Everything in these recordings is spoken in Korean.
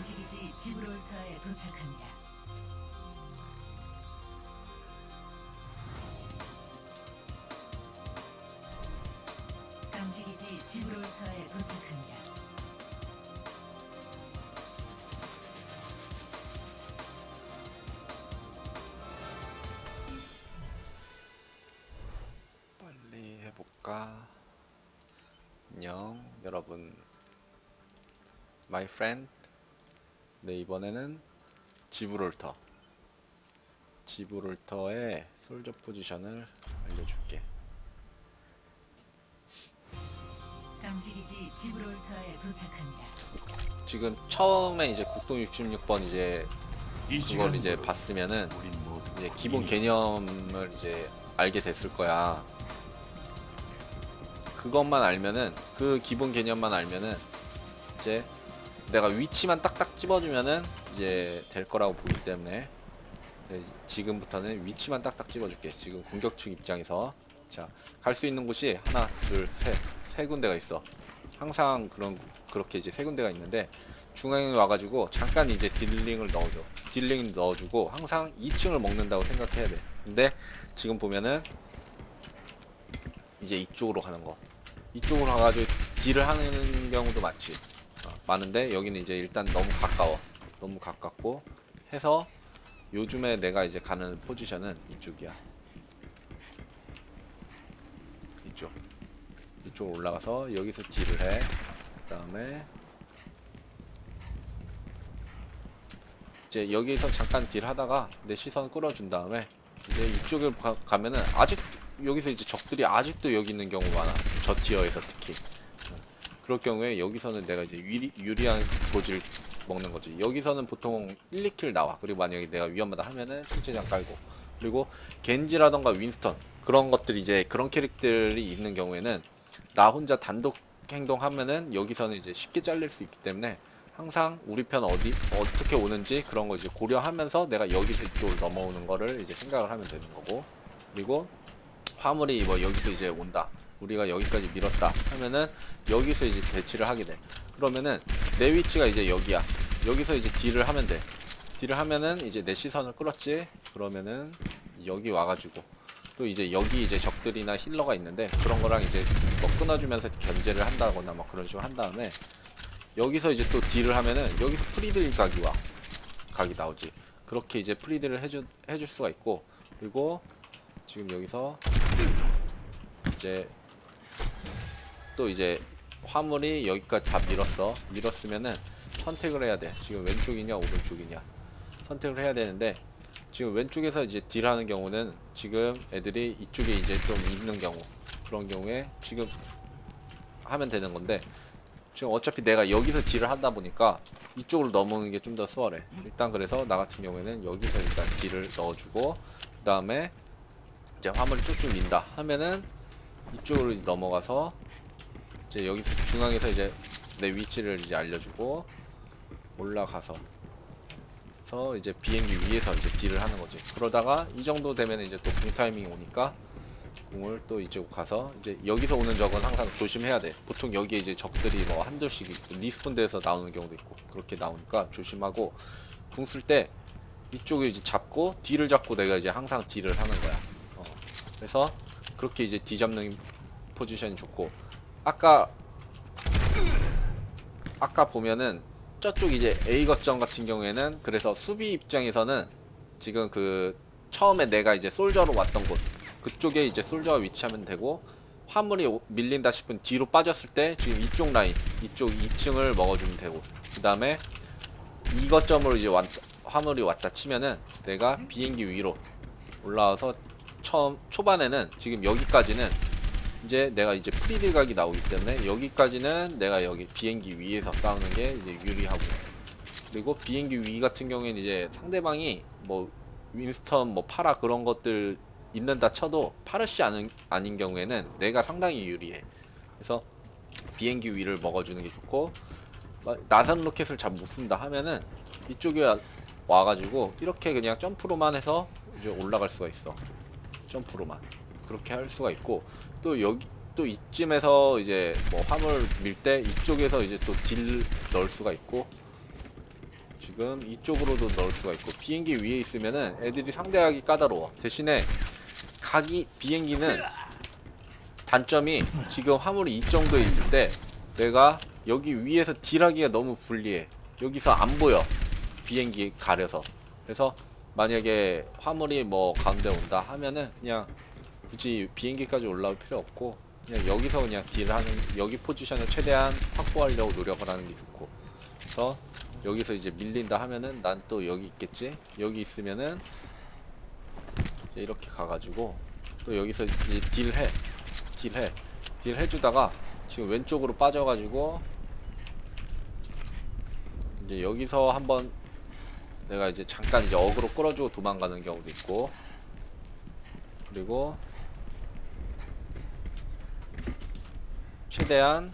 감식이지 지브롤터에 도착합니다. 감식이지 지브롤터에 도착합니다. 빨리 해볼까? 안녕 여러분 My friend 네 이번에는 지브롤터 지브롤터의 솔저 포지션을 알려줄게 감식이지 지브롤터에 도착합니다. 지금 처음에 이제 국동 66번 이제 그걸 이제 봤으면은 모두 이제 기본 개념을 이제 알게 됐을 거야. 그것만 알면은 그 기본 개념만 알면은 이제 내가 위치만 딱딱 집어주면은 이제 될 거라고 보기 때문에 네, 지금부터는 위치만 딱딱 집어줄게. 지금 공격 측 입장에서 자 갈 수 있는 곳이 하나, 둘, 셋, 세 군데가 있어. 항상 그런 그렇게 이제 세 군데가 있는데 중앙에 와가지고 잠깐 이제 딜링을 넣어줘. 딜링 넣어주고 항상 2층을 먹는다고 생각해야 돼. 근데 지금 보면은 이제 이쪽으로 가는 거. 이쪽으로 가가지고 딜을 하는 경우도 많지. 어, 많은데 여기는 이제 일단 너무 가까워. 너무 가깝고 해서 요즘에 내가 이제 가는 포지션은 이쪽이야. 이쪽. 이쪽 올라가서 여기서 딜을 해. 그 다음에 이제 여기서 잠깐 딜 하다가 내 시선 끌어준 다음에 이제 이쪽에 가, 가면은 아직 여기서 이제 적들이 아직도 여기 있는 경우 많아 저 티어에서 특히 그럴 경우에 여기서는 내가 이제 유리, 유리한 고지를 먹는 거지. 여기서는 보통 1, 2킬 나와. 그리고 만약에 내가 위험하다 하면은 실제장 깔고. 그리고 겐지라던가 윈스턴 그런 것들이 이제 그런 캐릭들이 있는 경우에는 나 혼자 단독 행동하면은 여기서는 이제 쉽게 잘릴 수 있기 때문에 항상 우리 편 어디 어떻게 오는지 그런 거 이제 고려하면서 내가 여기서 이쪽으로 넘어오는 거를 이제 생각을 하면 되는 거고. 그리고 화물이 뭐 여기서 이제 온다 우리가 여기까지 밀었다 하면은 여기서 이제 대치를 하게 돼. 그러면은 내 위치가 이제 여기야. 여기서 이제 딜을 하면 돼. 딜을 하면은 이제 내 시선을 끌었지? 그러면은 여기 와가지고 또 이제 여기 이제 적들이나 힐러가 있는데 그런 거랑 이제 뭐 끊어주면서 견제를 한다거나 막 그런 식으로 한 다음에 여기서 이제 또 딜을 하면은 여기서 프리딜 각이 와. 각이 나오지. 그렇게 이제 프리딜을 해주 해줄 수가 있고 그리고 지금 여기서 이제 또 이제 화물이 여기까지 다 밀었어. 밀었으면은 선택을 해야 돼. 지금 왼쪽이냐 오른쪽이냐. 선택을 해야 되는데 지금 왼쪽에서 이제 딜하는 경우는 지금 애들이 이쪽에 이제 좀 있는 경우 그런 경우에 지금 하면 되는 건데 지금 어차피 내가 여기서 딜을 하다 보니까 이쪽으로 넘어오는 게 좀 더 수월해. 일단 그래서 나 같은 경우에는 여기서 일단 딜을 넣어주고 그 다음에 이제 화물을 쭉쭉 민다 하면은 이쪽으로 넘어가서 이제 여기서 중앙에서 이제 내 위치를 이제 알려주고 올라가서 서 이제 비행기 위에서 이제 딜을 하는 거지. 그러다가 이 정도 되면 이제 또 공 타이밍이 오니까 공을 또 이쪽 가서 이제 여기서 오는 적은 항상 조심해야 돼. 보통 여기에 이제 적들이 뭐 한둘씩 있고 리스폰돼서 나오는 경우도 있고 그렇게 나오니까 조심하고 궁 쓸 때 이쪽에 이제 잡고 뒤를 잡고 내가 이제 항상 딜을 하는 거야. 어. 그래서 그렇게 이제 뒤 잡는 포지션이 좋고 아까 아까 보면은 저쪽 이제 A 거점 같은 경우에는 그래서 수비 입장에서는 지금 그 처음에 내가 이제 솔저로 왔던 곳 그쪽에 이제 솔저가 위치하면 되고 화물이 오- 밀린다 싶은 뒤로 빠졌을 때 지금 이쪽 라인 이쪽 2층을 먹어주면 되고 그 다음에 이 거점으로 이제 왔, 화물이 왔다 치면은 내가 비행기 위로 올라와서 처음 초반에는 지금 여기까지는 이제 내가 이제 프리딜 각이 나오기 때문에 여기까지는 내가 여기 비행기 위에서 싸우는 게 이제 유리하고. 그리고 비행기 위 같은 경우에는 이제 상대방이 뭐 윈스턴 뭐 파라 그런 것들 있는다 쳐도 파르시 아닌, 아닌 경우에는 내가 상당히 유리해. 그래서 비행기 위를 먹어주는 게 좋고 막 나선 로켓을 잘 못 쓴다 하면은 이쪽에 와- 와가지고 이렇게 그냥 점프로만 해서 이제 올라갈 수가 있어. 점프로만 그렇게 할 수가 있고 또 여기 또 이쯤에서 이제 뭐 화물 밀 때 이쪽에서 이제 또 딜 넣을 수가 있고 지금 이쪽으로도 넣을 수가 있고 비행기 위에 있으면은 애들이 상대하기 까다로워. 대신에 각이 비행기는 단점이 지금 화물이 이 정도에 있을 때 내가 여기 위에서 딜하기가 너무 불리해. 여기서 안 보여. 비행기 가려서. 그래서 만약에 화물이 뭐 가운데 온다 하면은 그냥 굳이 비행기까지 올라올 필요 없고 그냥 여기서 그냥 딜하는 여기 포지션을 최대한 확보하려고 노력을 하는 게 좋고. 그래서 여기서 이제 밀린다 하면은 난 또 여기 있겠지? 여기 있으면은 이렇게 가가지고 또 여기서 이제 딜해 딜해 딜 해주다가 지금 왼쪽으로 빠져가지고 이제 여기서 한번 내가 이제 잠깐 이제 어그로 끌어주고 도망가는 경우도 있고. 그리고 최대한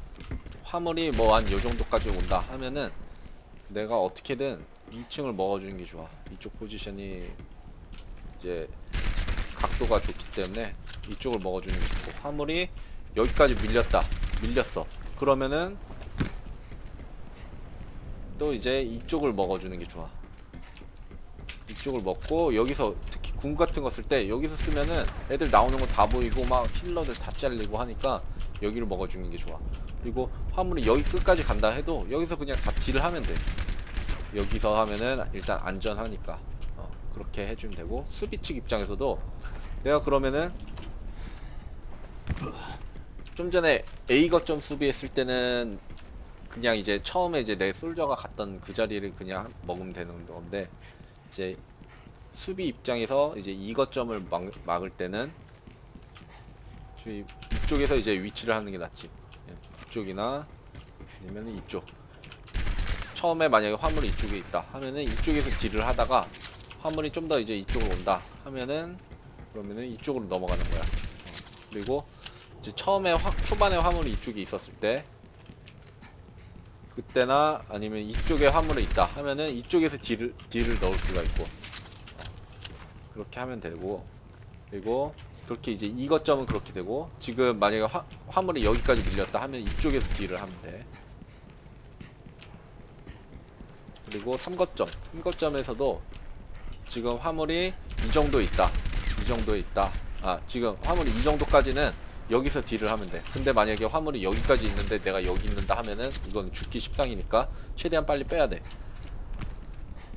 화물이 뭐 한 요 정도까지 온다 하면은 내가 어떻게든 2층을 먹어주는 게 좋아. 이쪽 포지션이 이제 각도가 좋기 때문에 이쪽을 먹어주는 게 좋고. 화물이 여기까지 밀렸다 밀렸어. 그러면은 또 이제 이쪽을 먹어주는 게 좋아. 이쪽을 먹고 여기서 특히 궁 같은 거 쓸 때 여기서 쓰면은 애들 나오는 거 다 보이고 막 힐러들 다 잘리고 하니까 여기를 먹어주는 게 좋아. 그리고 화물이 여기 끝까지 간다 해도 여기서 그냥 다 딜을 하면 돼. 여기서 하면은 일단 안전하니까. 어, 그렇게 해주면 되고 수비 측 입장에서도 내가 그러면은 좀 전에 A 거점 수비했을 때는 그냥 이제 처음에 이제 내 솔저가 갔던 그 자리를 그냥 먹으면 되는 건데 이제 수비 입장에서 이제 이 거점을 막, 막을 때는 저희 이쪽에서 이제 위치를 하는 게 낫지. 예, 이쪽이나 아니면 이쪽. 처음에 만약에 화물이 이쪽에 있다 하면은 이쪽에서 딜을 하다가 화물이 좀 더 이제 이쪽으로 온다 하면은 그러면은 이쪽으로 넘어가는 거야. 어, 그리고 이제 처음에 화, 초반에 화물이 이쪽에 있었을 때 그때나 아니면 이쪽에 화물이 있다 하면은 이쪽에서 딜을, 딜을 넣을 수가 있고. 어, 그렇게 하면 되고. 그리고 그렇게 이제 이 거점은 그렇게 되고 지금 만약에 화, 화물이 여기까지 밀렸다 하면 이쪽에서 딜을 하면 돼. 그리고 3거점. 3거점에서도 지금 화물이 이 정도 있다. 이 정도에 있다. 아 지금 화물이 이 정도까지는 여기서 딜을 하면 돼. 근데 만약에 화물이 여기까지 있는데 내가 여기 있는다 하면은 이건 죽기 십상이니까 최대한 빨리 빼야 돼.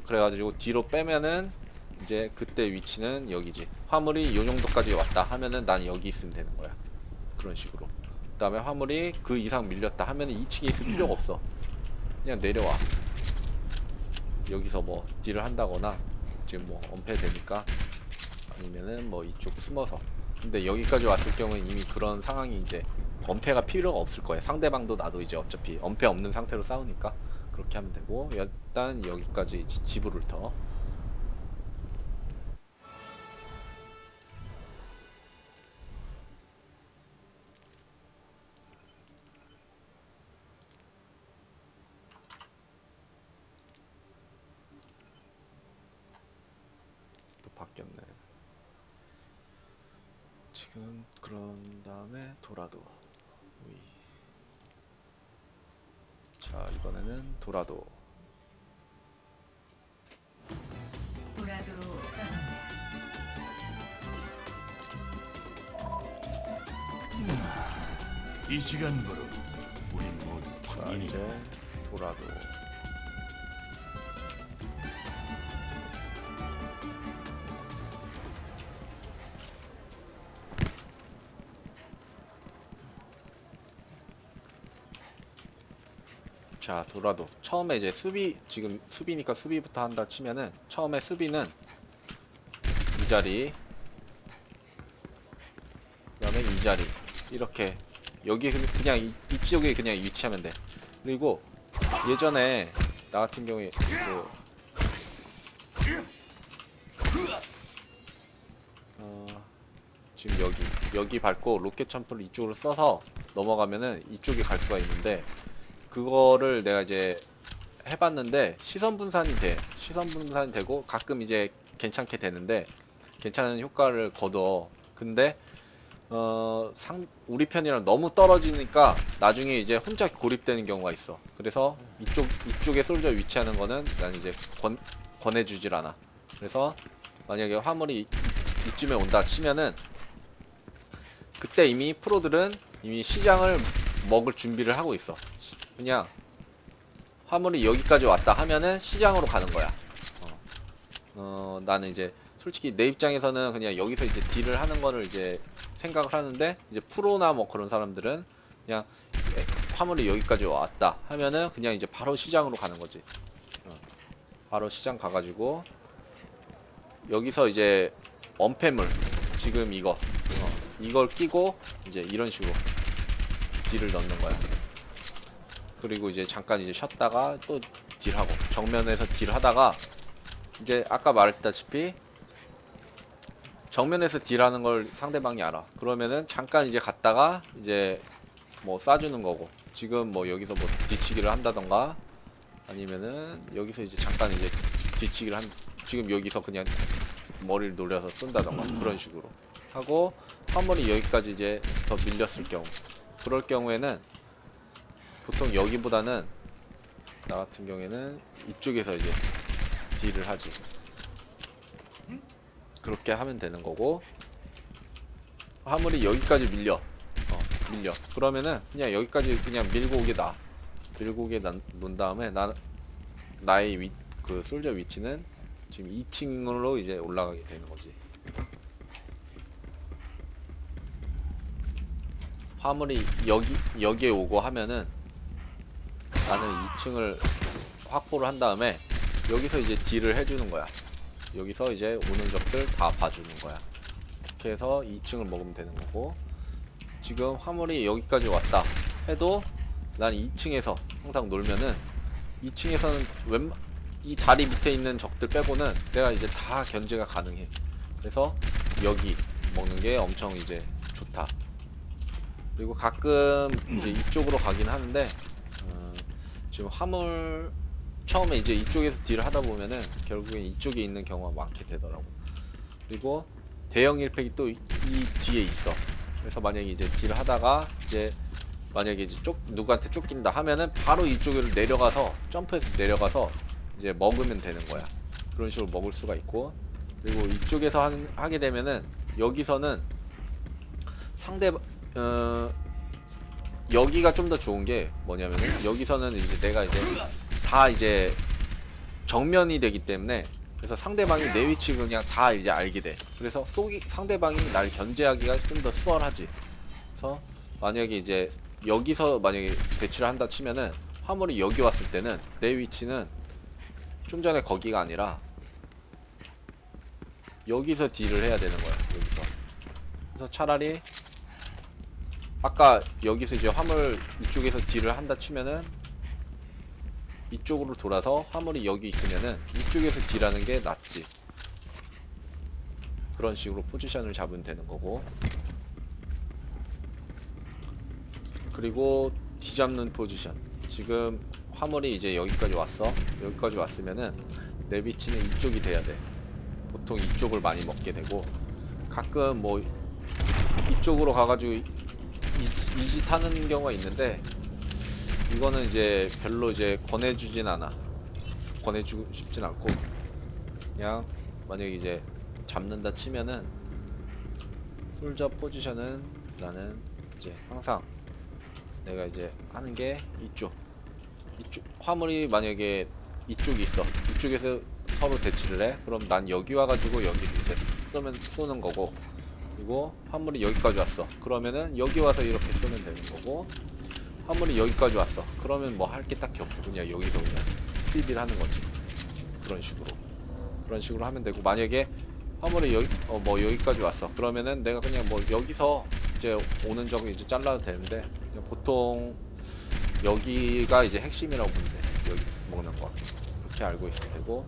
그래가지고 뒤로 빼면은 이제 그때 위치는 여기지. 화물이 이 정도까지 왔다 하면은 난 여기 있으면 되는 거야. 그런 식으로. 그 다음에 화물이 그 이상 밀렸다 하면은 2층에 있을 필요가 없어. 그냥 내려와. 여기서 뭐 딜을 한다거나 지금 뭐 엄폐 되니까 아니면은 뭐 이쪽 숨어서. 근데 여기까지 왔을 경우는 이미 그런 상황이 이제 엄폐가 필요가 없을 거예요 상대방도 나도 이제 어차피 엄폐 없는 상태로 싸우니까 그렇게 하면 되고 일단 여기까지 지- 지브롤터 또 바뀌었네 지금 그런 다음에 도라도. 위. 자 이번에는 도라도. 떠납니다. 이 시간부로 우린 모두 자 이제 도라도 자 도라도. 처음에 이제 수비 지금 수비니까 수비부터 한다 치면은 처음에 수비는 이 자리 그 다음에 이 자리. 이렇게 여기 그냥- 그냥 이, 이쪽에 그냥 위치하면 돼. 그리고 예전에 나 같은 경우에 그 어, 지금 여기 여기 밟고 로켓 점프를 이쪽으로 써서 넘어가면은 이쪽에 갈 수가 있는데 그거를 내가 이제 해봤는데 시선 분산이 돼 시선 분산이 되고 가끔 이제 괜찮게 되는데 괜찮은 효과를 거둬 근데 어, 상, 우리 편이랑 너무 떨어지니까 나중에 이제 혼자 고립되는 경우가 있어. 그래서 이쪽, 이쪽에 솔저 위치하는 거는 난 이제 권, 권해주질 않아. 그래서 만약에 화물이 이- 이쯤에 온다 치면은 그때 이미 프로들은 이미 시장을 먹을 준비를 하고 있어. 시- 그냥 화물이 여기까지 왔다 하면은 시장으로 가는 거야. 어, 어, 나는 이제 솔직히 내 입장에서는 그냥 여기서 이제 딜을 하는 거를 이제 생각을 하는데 이제 프로나 뭐 그런 사람들은 그냥 에, 화물이 여기까지 왔다 하면은 그냥 이제 바로 시장으로 가는 거지. 어, 바로 시장 가가지고 여기서 이제 원패물 지금 이거 어, 이걸 끼고 이제 이런 식으로 딜을 넣는 거야. 그리고 이제 잠깐 이제 쉬었다가 또 딜하고 정면에서 딜하다가 이제 아까 말했다시피 정면에서 딜하는 걸 상대방이 알아. 그러면은 잠깐 이제 갔다가 이제 뭐 쏴주는 거고 지금 뭐 여기서 뭐 뒤치기를 한다던가 아니면은 여기서 이제 잠깐 이제 뒤치기를 한 지금 여기서 그냥 머리를 놀려서 쏜다던가 그런 식으로 하고 화물이 여기까지 이제 더 밀렸을 경우 그럴 경우에는 보통 여기보다는 나 같은 경우에는 이쪽에서 이제 딜을 하지. 그렇게 하면 되는 거고. 화물이 여기까지 밀려. 어 밀려. 그러면은 그냥 여기까지 그냥 밀고 오게 나 밀고 오게 나, 놓은 다음에 나 나의 위, 그 솔저 위치는 지금 2층으로 이제 올라가게 되는 거지. 화물이 여기 여기에 오고 하면은 나는 2층을 확보를 한 다음에 여기서 이제 딜을 해주는 거야. 여기서 이제 오는 적들 다 봐주는 거야. 이렇게 해서 2층을 먹으면 되는 거고 지금 화물이 여기까지 왔다 해도 난 2층에서 항상 놀면은 2층에서는 웬, 이 다리 밑에 있는 적들 빼고는 내가 이제 다 견제가 가능해. 그래서 여기 먹는 게 엄청 이제 좋다. 그리고 가끔 이제 이쪽으로 가긴 하는데 어, 지금 화물 처음에 이제 이쪽에서 딜을 하다 보면은 결국엔 이쪽에 있는 경우가 많게 되더라고. 그리고 대형 1팩이 또 이 뒤에 있어. 그래서 만약에 이제 딜을 하다가 이제 만약에 이제 쫓 누구한테 쫓긴다 하면은 바로 이쪽으로 내려가서 점프해서 내려가서 이제 먹으면 되는 거야. 그런 식으로 먹을 수가 있고 그리고 이쪽에서 한, 하게 되면은 여기서는 상대 어 여기가 좀 더 좋은 게 뭐냐면은 여기서는 이제 내가 이제 다 이제 정면이 되기 때문에 그래서 상대방이 내 위치 그냥 다 이제 알게 돼. 그래서 쏘기 상대방이 날 견제하기가 좀 더 수월하지. 그래서 만약에 이제 여기서 만약에 대치를 한다 치면은 화물이 여기 왔을 때는 내 위치는 좀 전에 거기가 아니라 여기서 딜을 해야 되는 거야. 여기서. 그래서 차라리 아까 여기서 이제 화물 이쪽에서 딜을 한다 치면은 이쪽으로 돌아서 화물이 여기 있으면은 이쪽에서 딜하는 게 낫지. 그런 식으로 포지션을 잡으면 되는 거고. 그리고 뒤잡는 포지션. 지금 화물이 이제 여기까지 왔어. 여기까지 왔으면은 내 위치는 이쪽이 돼야 돼. 보통 이쪽을 많이 먹게 되고 가끔 뭐 이쪽으로 가가지고 이- 이- 이짓 하는 경우가 있는데 이거는 이제 별로 이제 권해주진 않아. 권해주고 싶진 않고 그냥 만약에 이제 잡는다 치면은 솔저 포지션은 나는 이제 항상 내가 이제 하는 게 이쪽. 이쪽 화물이 만약에 이쪽이 있어. 이쪽에서 서로 대치를 해? 그럼 난 여기 와가지고 여기를 이제 쏘면 쏘는 거고 그리고 화물이 여기까지 왔어. 그러면은 여기 와서 이렇게 쏘면 되는 거고 화물이 여기까지 왔어. 그러면 뭐 할 게 딱히 없어. 그냥 여기서 그냥 필비를 하는 거지. 그런 식으로. 그런 식으로 하면 되고 만약에 화물이 여기 어 뭐 여기까지 왔어. 그러면은 내가 그냥 뭐 여기서 이제 오는 적은 이제 잘라도 되는데 보통 여기가 이제 핵심이라고 돼. 여기 먹는 거. 그렇게 알고 있으면 되고